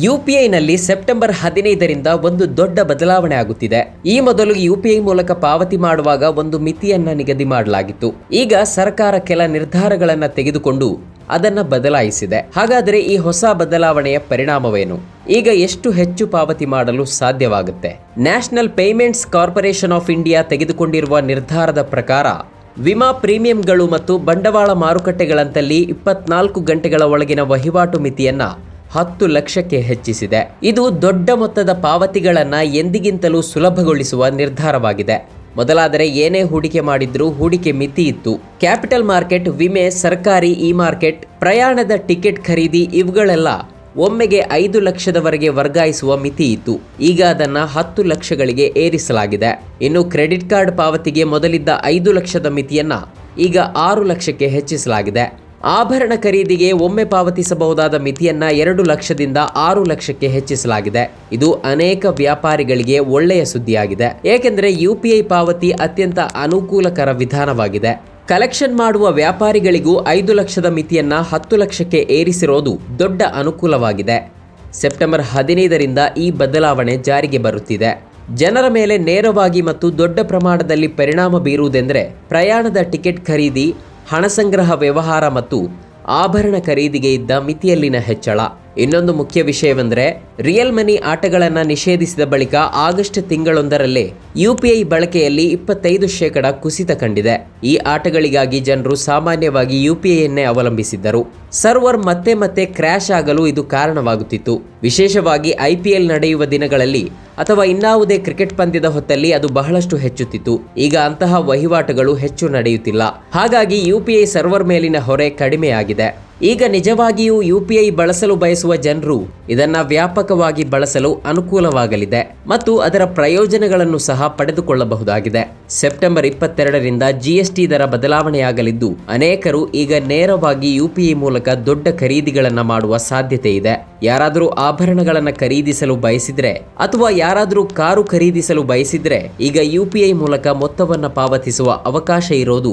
ಯುಪಿಐನಲ್ಲಿ September ಹದಿನೈದರಿಂದ ಒಂದು ದೊಡ್ಡ ಬದಲಾವಣೆ ಆಗುತ್ತಿದೆ. ಈ ಮೊದಲು ಯುಪಿಐ ಮೂಲಕ ಪಾವತಿ ಮಾಡುವಾಗ ಒಂದು ಮಿತಿಯನ್ನ ನಿಗದಿ ಮಾಡಲಾಗಿತ್ತು. ಈಗ ಸರ್ಕಾರ ಕೆಲ ನಿರ್ಧಾರಗಳನ್ನು ತೆಗೆದುಕೊಂಡು ಅದನ್ನ ಬದಲಾಯಿಸಿದೆ. ಹಾಗಾದರೆ ಈ ಹೊಸ ಬದಲಾವಣೆಯ ಪರಿಣಾಮವೇನು? ಈಗ ಎಷ್ಟು ಹೆಚ್ಚು ಪಾವತಿ ಮಾಡಲು ಸಾಧ್ಯವಾಗುತ್ತೆ? National payments corporation of India ತೆಗೆದುಕೊಂಡಿರುವ ನಿರ್ಧಾರದ ಪ್ರಕಾರ ವಿಮಾ ಪ್ರೀಮಿಯಂಗಳು ಮತ್ತು ಬಂಡವಾಳ ಮಾರುಕಟ್ಟೆಗಳಂತಲ್ಲಿ ಇಪ್ಪತ್ನಾಲ್ಕು ಗಂಟೆಗಳ ಒಳಗಿನ ವಹಿವಾಟು ಮಿತಿಯನ್ನ ಹತ್ತು ಲಕ್ಷಕ್ಕೆ ಹೆಚ್ಚಿಸಿದೆ. ಇದು ದೊಡ್ಡ ಮೊತ್ತದ ಪಾವತಿಗಳನ್ನು ಎಂದಿಗಿಂತಲೂ ಸುಲಭಗೊಳಿಸುವ ನಿರ್ಧಾರವಾಗಿದೆ. ಮೊದಲಾದರೆ ಏನೇ ಹೂಡಿಕೆ ಮಾಡಿದ್ರೂ ಹೂಡಿಕೆ ಮಿತಿ ಇತ್ತು. ಕ್ಯಾಪಿಟಲ್ ಮಾರ್ಕೆಟ್, ವಿಮೆ, ಸರ್ಕಾರಿ ಇ ಮಾರ್ಕೆಟ್, ಪ್ರಯಾಣದ ಟಿಕೆಟ್ ಖರೀದಿ ಇವುಗಳೆಲ್ಲ ಒಮ್ಮೆಗೆ ಐದು ಲಕ್ಷದವರೆಗೆ ವರ್ಗಾಯಿಸುವ ಮಿತಿ ಇತ್ತು. ಈಗ ಅದನ್ನ ಹತ್ತು ಲಕ್ಷಗಳಿಗೆ ಏರಿಸಲಾಗಿದೆ. ಇನ್ನು ಕ್ರೆಡಿಟ್ ಕಾರ್ಡ್ ಪಾವತಿಗೆ ಮೊದಲಿದ್ದ ಐದು ಲಕ್ಷದ ಮಿತಿಯನ್ನ ಈಗ ಆರು ಲಕ್ಷಕ್ಕೆ ಹೆಚ್ಚಿಸಲಾಗಿದೆ. ಆಭರಣ ಖರೀದಿಗೆ ಒಮ್ಮೆ ಪಾವತಿಸಬಹುದಾದ ಮಿತಿಯನ್ನು ಎರಡು ಲಕ್ಷದಿಂದ ಆರು ಲಕ್ಷಕ್ಕೆ ಹೆಚ್ಚಿಸಲಾಗಿದೆ. ಇದು ಅನೇಕ ವ್ಯಾಪಾರಿಗಳಿಗೆ ಒಳ್ಳೆಯ ಸುದ್ದಿಯಾಗಿದೆ. ಏಕೆಂದರೆ ಯುಪಿಐ ಪಾವತಿ ಅತ್ಯಂತ ಅನುಕೂಲಕರ ವಿಧಾನವಾಗಿದೆ. ಕಲೆಕ್ಷನ್ ಮಾಡುವ ವ್ಯಾಪಾರಿಗಳಿಗೂ ಐದು ಲಕ್ಷದ ಮಿತಿಯನ್ನು ಹತ್ತು ಲಕ್ಷಕ್ಕೆ ಏರಿಸಿರೋದು ದೊಡ್ಡ ಅನುಕೂಲವಾಗಿದೆ. ಸೆಪ್ಟೆಂಬರ್ ಹದಿನೈದರಿಂದ ಈ ಬದಲಾವಣೆ ಜಾರಿಗೆ ಬರುತ್ತಿದೆ. ಜನರ ಮೇಲೆ ನೇರವಾಗಿ ಮತ್ತು ದೊಡ್ಡ ಪ್ರಮಾಣದಲ್ಲಿ ಪರಿಣಾಮ ಬೀರುವುದೆಂದರೆ ಪ್ರಯಾಣದ ಟಿಕೆಟ್ ಖರೀದಿ ಹಣ ಸಂಗ್ರಹ ವ್ಯವಹಾರ ಮತ್ತು ಆಭರಣ ಖರೀದಿಗೆ ಇದ್ದ ಮಿತಿಯಲ್ಲಿನ ಹೆಚ್ಚಳ. ಇನ್ನೊಂದು ಮುಖ್ಯ ವಿಷಯವೆಂದರೆ ರಿಯಲ್ ಮನಿ ಆಟಗಳನ್ನು ನಿಷೇಧಿಸಿದ ಬಳಿಕ ಆಗಸ್ಟ್ ತಿಂಗಳೊಂದರಲ್ಲೇ ಯುಪಿಐ ಬಳಕೆಯಲ್ಲಿ ಇಪ್ಪತ್ತೈದು ಶೇಕಡ ಕುಸಿತ ಕಂಡಿದೆ. ಈ ಆಟಗಳಿಗಾಗಿ ಜನರು ಸಾಮಾನ್ಯವಾಗಿ ಯುಪಿಐಯನ್ನೇ ಅವಲಂಬಿಸಿದ್ದರು. ಸರ್ವರ್ ಮತ್ತೆ ಮತ್ತೆ ಕ್ರ್ಯಾಶ್ ಆಗಲು ಇದು ಕಾರಣವಾಗುತ್ತಿತ್ತು. ವಿಶೇಷವಾಗಿ ಐಪಿಎಲ್ ನಡೆಯುವ ದಿನಗಳಲ್ಲಿ ಅಥವಾ ಇನ್ನಾವುದೇ ಕ್ರಿಕೆಟ್ ಪಂದ್ಯದ ಹೊತ್ತಲ್ಲಿ ಅದು ಬಹಳಷ್ಟು ಹೆಚ್ಚುತ್ತಿತ್ತು. ಈಗ ಅಂತಹ ವಹಿವಾಟುಗಳು ಹೆಚ್ಚು ನಡೆಯುತ್ತಿಲ್ಲ. ಹಾಗಾಗಿ ಯುಪಿಐ ಸರ್ವರ್ ಮೇಲಿನ ಹೊರೆ ಕಡಿಮೆಯಾಗಿದೆ. ಈಗ ನಿಜವಾಗಿಯೂ ಯುಪಿಐ ಬಳಸಲು ಬಯಸುವ ಜನರು ಇದನ್ನ ವ್ಯಾಪಕವಾಗಿ ಬಳಸಲು ಅನುಕೂಲವಾಗಲಿದೆ ಮತ್ತು ಅದರ ಪ್ರಯೋಜನಗಳನ್ನು ಸಹ ಪಡೆದುಕೊಳ್ಳಬಹುದಾಗಿದೆ. ಸೆಪ್ಟೆಂಬರ್ ಇಪ್ಪತ್ತೆರಡರಿಂದ ಜಿಎಸ್ಟಿ ದರ ಬದಲಾವಣೆಯಾಗಲಿದ್ದು, ಅನೇಕರು ಈಗ ನೇರವಾಗಿ ಯುಪಿಐ ಮೂಲಕ ದೊಡ್ಡ ಖರೀದಿಗಳನ್ನು ಮಾಡುವ ಸಾಧ್ಯತೆ ಇದೆ. ಯಾರಾದರೂ ಆಭರಣಗಳನ್ನು ಖರೀದಿಸಲು ಬಯಸಿದ್ರೆ ಅಥವಾ ಯಾರಾದರೂ ಕಾರು ಖರೀದಿಸಲು ಬಯಸಿದ್ರೆ ಈಗ ಯುಪಿಐ ಮೂಲಕ ಮೊತ್ತವನ್ನು ಪಾವತಿಸುವ ಅವಕಾಶ ಇರೋದು